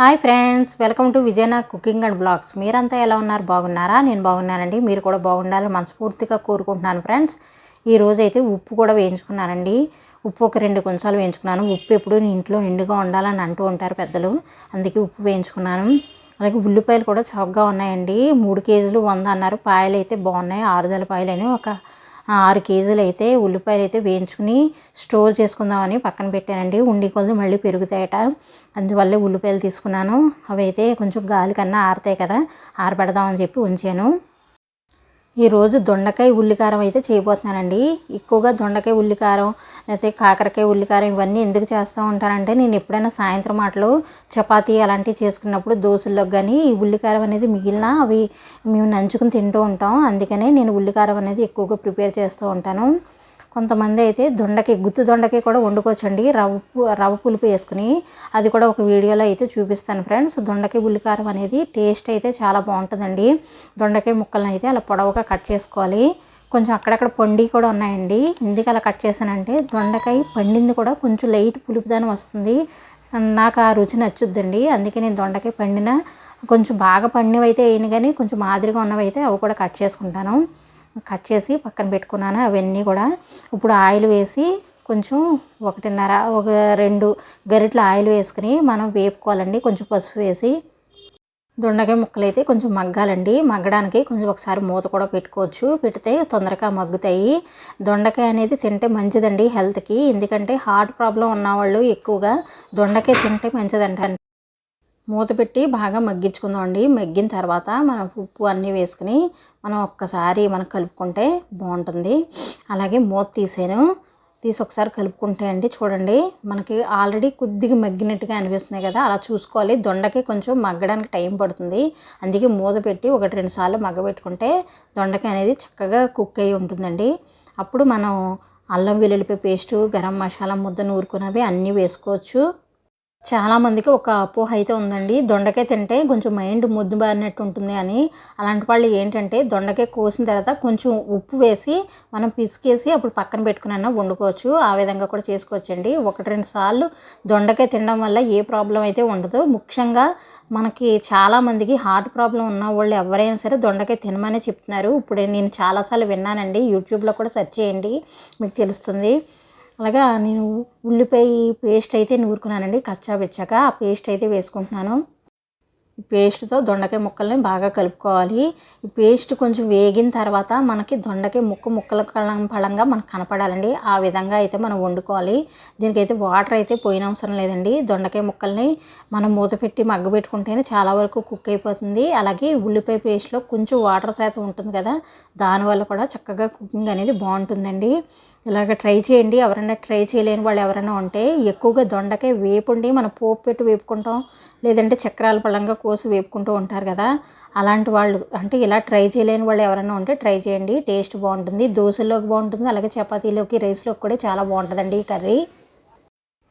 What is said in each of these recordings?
Hi friends welcome to విజయనా cooking and blogs. మీరంతా ఎలా ఉన్నారు? బాగున్నారా? నేను బాగున్నానండి. మీరు కూడా బాగుండాలని మనస్ఫూర్తిగా కోరుకుంటున్నాను ఫ్రెండ్స్. ఈ అయితే ఉప్పు కూడా వేయించుకున్నానండి. ఉప్పు ఒక రెండు కొంచాలు వేయించుకున్నాను. ఉప్పు ఎప్పుడు ఇంట్లో నిండుగా ఉండాలని అంటూ ఉంటారు పెద్దలు. అందుకే ఉప్పు వేయించుకున్నాను. అలాగే ఉల్లిపాయలు కూడా చౌకగా ఉన్నాయండి. మూడు కేజీలు వంద అన్నారు. పాయలు అయితే బాగున్నాయి. ఆరుదల పాయలు అని ఒక ఆరు కేజీలు అయితే ఉల్లిపాయలు అయితే వేయించుకుని స్టోర్ చేసుకుందామని పక్కన పెట్టానండి. ఉండి కొలది మళ్ళీ పెరుగుతాయట. అందువల్ల ఉల్లిపాయలు తీసుకున్నాను. అవి అయితే కొంచెం గాలి కన్నా ఆరుతాయి కదా ఆరబెడదామని చెప్పి ఉంచాను. ఈరోజు దొండకాయ ఉల్లికారం అయితే చేయబోతున్నానండి. ఎక్కువగా దొండకాయ ఉల్లికారం అయితే కాకరకాయ ఉల్లికారం ఇవన్నీ ఎందుకు చేస్తూ ఉంటానంటే నేను ఎప్పుడైనా సాయంత్రం మాటలు చపాతీ అలాంటివి చేసుకున్నప్పుడు దోశల్లోకి కానీ ఈ ఉల్లికారం అనేది మిగిలిన అవి మేము నంచుకుని తింటూ ఉంటాం. అందుకనే నేను ఉల్లికారం అనేది ఎక్కువగా ప్రిపేర్ చేస్తూ ఉంటాను. కొంతమంది అయితే దొండకి గుత్తి దొండకి కూడా వండుకోవచ్చండి. రవ్వ రవ్వ పులుపు వేసుకుని అది కూడా ఒక వీడియోలో అయితే చూపిస్తాను ఫ్రెండ్స్. దొండకాయ ఉల్లికారం అనేది టేస్ట్ అయితే చాలా బాగుంటుందండి. దొండకాయ ముక్కలను అయితే అలా పొడవుగా కట్ చేసుకోవాలి. కొంచెం అక్కడక్కడ పండి కూడా ఉన్నాయండి. ఎందుకు అలా కట్ చేశానంటే దొండకాయ పండింది కూడా కొంచెం లైట్ పులుపుదనం వస్తుంది. నాకు ఆ రుచి నచ్చుద్దండి. అందుకే నేను దొండకాయ పండిన కొంచెం బాగా పండినవైతే అయితే వేయను కానీ కొంచెం మాదిరిగా ఉన్నవి అయితే అవి కూడా కట్ చేసుకుంటాను. కట్ చేసి పక్కన పెట్టుకున్నాను అవన్నీ కూడా. ఇప్పుడు ఆయిల్ వేసి కొంచెం ఒకటిన్నర ఒక రెండు గరిటెల ఆయిల్ వేసుకుని మనం వేపుకోవాలండి. కొంచెం పసుపు వేసి దొండకాయ ముక్కలు అయితే కొంచెం మగ్గాలండి. మగ్గడానికి కొంచెం ఒకసారి మూత కూడా పెట్టుకోవచ్చు. పెడితే తొందరగా మగ్గుతాయి. దొండకాయ అనేది తింటే మంచిదండి హెల్త్కి. ఎందుకంటే హార్ట్ ప్రాబ్లం ఉన్నవాళ్ళు ఎక్కువగా దొండకాయ తింటే మంచిదంట. మూత పెట్టి బాగా మగ్గించుకుందామండి. మగ్గిన తర్వాత మనం ఉప్పు అన్నీ వేసుకుని మనం ఒక్కసారి మనం కలుపుకుంటే బాగుంటుంది. అలాగే మూత తీసాను. తీసి ఒకసారి కలుపుకుంటే అండి చూడండి మనకి ఆల్రెడీ కొద్దిగా మగ్గినట్టుగా అనిపిస్తున్నాయి కదా అలా చూసుకోవాలి. దొండకాయ కొంచెం మగ్గడానికి టైం పడుతుంది. అందుకే మూత పెట్టి ఒకటి రెండు సార్లు మగ్గబెట్టుకుంటే దొండకాయ అనేది చక్కగా కుక్ అయి ఉంటుందండి. అప్పుడు మనం అల్లం వెల్లుల్లిపాయ పేస్టు గరం మసాలా ముద్ద నూరుకున్నవి అన్నీ వేసుకోవచ్చు. చాలామందికి ఒక అపోహ అయితే ఉందండి. దొండకాయ తింటే కొంచెం మైండ్ ముద్దు బారినట్టు ఉంటుంది అని. అలాంటి వాళ్ళు ఏంటంటే దొండకాయ కోసిన తర్వాత కొంచెం ఉప్పు వేసి మనం పిసికేసి అప్పుడు పక్కన పెట్టుకుని వండుకోవచ్చు. ఆ విధంగా కూడా చేసుకోవచ్చండి. ఒకటి రెండు సార్లు దొండకాయ తినడం వల్ల ఏ ప్రాబ్లం అయితే ఉండదు. ముఖ్యంగా మనకి చాలామందికి హార్ట్ ప్రాబ్లం ఉన్న వాళ్ళు ఎవరైనా సరే దొండకాయ తినమనే చెప్తున్నారు. ఇప్పుడు నేను చాలాసార్లు విన్నానండి. యూట్యూబ్లో కూడా సెర్చ్ చేయండి. మీకు తెలుస్తుంది. అలాగా నేను ఉల్లిపాయ పేస్ట్ అయితే నూరుకున్నానండి కచ్చా బిచ్చాక ఆ పేస్ట్ అయితే వేసుకుంటున్నాను. పేస్ట్తో దొండకాయ ముక్కల్ని బాగా కలుపుకోవాలి. ఈ పేస్ట్ కొంచెం వేగిన తర్వాత మనకి దొండకాయ ముక్క ముక్కల పడంగా పళంగా మనకు కనపడాలండి. ఆ విధంగా అయితే మనం వండుకోవాలి. దీనికైతే వాటర్ అయితే పోయిన అవసరం లేదండి. దొండకాయ ముక్కల్ని మనం మూత పెట్టి మగ్గబెట్టుకుంటేనే చాలా వరకు కుక్ అయిపోతుంది. అలాగే ఉల్లిపాయ పేస్ట్లో కొంచెం వాటర్ శాతం ఉంటుంది కదా దానివల్ల కూడా చక్కగా కుకింగ్ అనేది బాగుంటుందండి. ఇలాగ ట్రై చేయండి. ఎవరైనా ట్రై చేయలేని వాళ్ళు ఎవరైనా ఉంటే ఎక్కువగా దొండకాయ వేపుండి మనం పోపు పెట్టి వేపుకుంటాం. లేదంటే చక్రాల పళ్ళంగా కోసి వేపుకుంటూ ఉంటారు కదా. అలాంటి వాళ్ళు అంటే ఇలా ట్రై చేయలేని వాళ్ళు ఎవరైనా ఉంటే ట్రై చేయండి. టేస్ట్ బాగుంటుంది. దోశల్లోకి బాగుంటుంది. అలాగే చపాతీలోకి రైస్లోకి కూడా చాలా బాగుంటుందండి ఈ కర్రీ.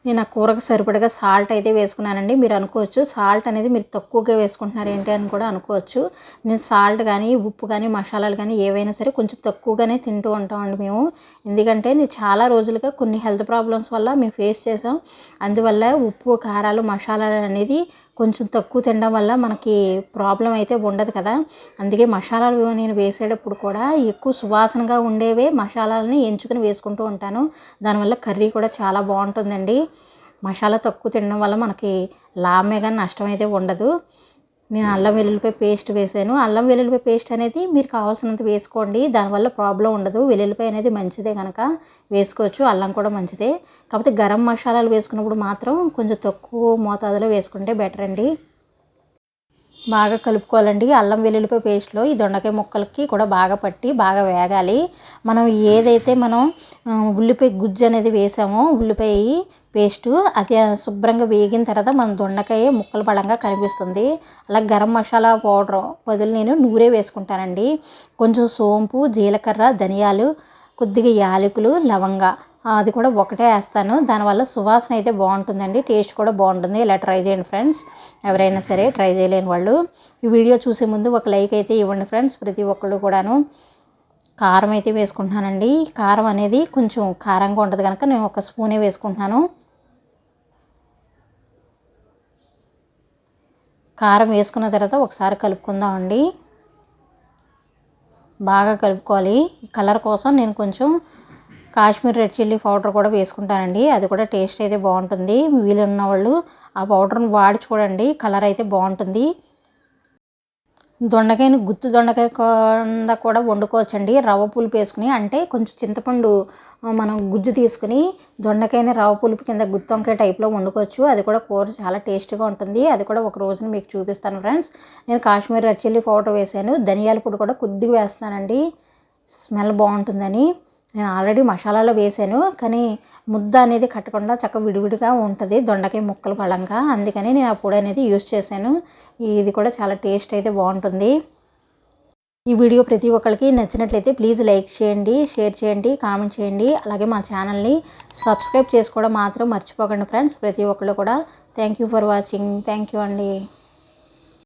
నేను ఆ కూరకు సరిపడగా సాల్ట్ అయితే వేసుకున్నానండి. మీరు అనుకోవచ్చు సాల్ట్ అనేది మీరు తక్కువగా వేసుకుంటున్నారు ఏంటి అని కూడా అనుకోవచ్చు. నేను సాల్ట్ కానీ ఉప్పు కానీ మసాలాలు కానీ ఏవైనా సరే కొంచెం తక్కువగానే తింటూ ఉంటామండి మేము. ఎందుకంటే నేను చాలా రోజులుగా కొన్ని హెల్త్ ప్రాబ్లమ్స్ వల్ల మేము ఫేస్ చేసాం. అందువల్ల ఉప్పు కారాలు మసాలాలు అనేది కొంచెం తక్కువ తినడం వల్ల మనకి ప్రాబ్లం అయితే ఉండదు కదా. అందుకే మసాలాలు నేను వేసేటప్పుడు కూడా ఎక్కువ సువాసనగా ఉండేవే మసాలాలని ఎంచుకుని వేసుకుంటూ ఉంటాను. దానివల్ల కర్రీ కూడా చాలా బాగుంటుందండి. మసాలా తక్కువ తినడం వల్ల మనకి లాభమే కానీ నష్టం అయితే ఉండదు. నేను అల్లం వెల్లుల్లిపాయ పేస్ట్ వేసాను. అల్లం వెల్లుల్లిపాయ పేస్ట్ అనేది మీరు కావాల్సినంత వేసుకోండి. దానివల్ల ప్రాబ్లం ఉండదు. వెల్లుల్లిపాయ అనేది మంచిదే కనుక వేసుకోవచ్చు. అల్లం కూడా మంచిదే. కాకపోతే గరం మసాలాలు వేసుకున్నప్పుడు మాత్రం కొంచెం తక్కువ మోతాదులో వేసుకుంటే బెటర్ అండి. బాగా కలుపుకోవాలండి. అల్లం వెల్లుల్లిపాయ పేస్ట్లో ఈ దొండకాయ ముక్కలకి కూడా బాగా పట్టి బాగా వేగాలి. మనం ఏదైతే మనం ఉల్లిపాయ గుజ్జు అనేది వేసామో ఉల్లిపాయ పేస్టు అది శుభ్రంగా వేగిన తర్వాత మన దొండకాయ ముక్కలు పడంగా కనిపిస్తుంది. అలా గరం మసాలా పౌడర్ బదులు నేను నూరే వేసుకుంటానండి. కొంచెం సోంపు జీలకర్ర ధనియాలు కొద్దిగా యాలకులు లవంగా అది కూడా ఒకటే వేస్తాను. దానివల్ల సువాసన అయితే బాగుంటుందండి. టేస్ట్ కూడా బాగుంటుంది. ఇలా ట్రై చేయండి ఫ్రెండ్స్. ఎవరైనా సరే ట్రై చేయలేని వాళ్ళు. ఈ వీడియో చూసే ముందు ఒక లైక్ అయితే ఇవ్వండి ఫ్రెండ్స్. ప్రతి ఒక్కళ్ళు కూడాను కారం అయితే వేసుకుంటున్నానండి. కారం అనేది కొంచెం కారంగా ఉంటుంది కనుక నేను ఒక స్పూనే వేసుకుంటున్నాను. కారం వేసుకున్న తర్వాత ఒకసారి కలుపుకుందామండి. బాగా కలుపుకోవాలి. కలర్ కోసం నేను కొంచెం కాశ్మీర్ రెడ్ చిల్లీ పౌడర్ కూడా వేసుకుంటానండి. అది కూడా టేస్ట్ అయితే బాగుంటుంది. వీలున్న వాళ్ళు ఆ పౌడర్ని వాడి చూడండి. కలర్ అయితే బాగుంటుంది. దొండకాయని గుత్తి దొండకాయ కింద కూడా వండుకోవచ్చండి. రవ్వ పులుపు వేసుకుని అంటే కొంచెం చింతపండు మనం గుజ్జు తీసుకుని దొండకాయని రవ్వ పులుపు కింద గుత్తి వంకాయ టైప్లో వండుకోవచ్చు. అది కూడా కూర చాలా టేస్ట్గా ఉంటుంది. అది కూడా ఒక రోజున మీకు చూపిస్తాను ఫ్రెండ్స్. నేను కాశ్మీర్ రెడ్ చిల్లీ పౌడర్ వేసాను. ధనియాల పొడి కూడా కొద్దిగా వేస్తానండి స్మెల్ బాగుంటుందని. నేను ఆల్రెడీ మసాలాలో వేసాను కానీ ముద్ద అనేది కట్టకుండా చక్క విడివిడిగా ఉంటుంది దొండకాయ ముక్కలు పళంగా అందుకని నేను ఆ పొడి అనేది యూస్ చేశాను. ఇది కూడా చాలా టేస్ట్ అయితే బాగుంటుంది. ఈ వీడియో ప్రతి ఒక్కరికి నచ్చినట్లయితే ప్లీజ్ లైక్ చేయండి షేర్ చేయండి కామెంట్ చేయండి. అలాగే మా ఛానల్ని సబ్స్క్రైబ్ చేసుకోవడం మాత్రం మర్చిపోకండి ఫ్రెండ్స్. ప్రతి ఒక్కళ్ళు కూడా thank you for watching. Thank you అండి.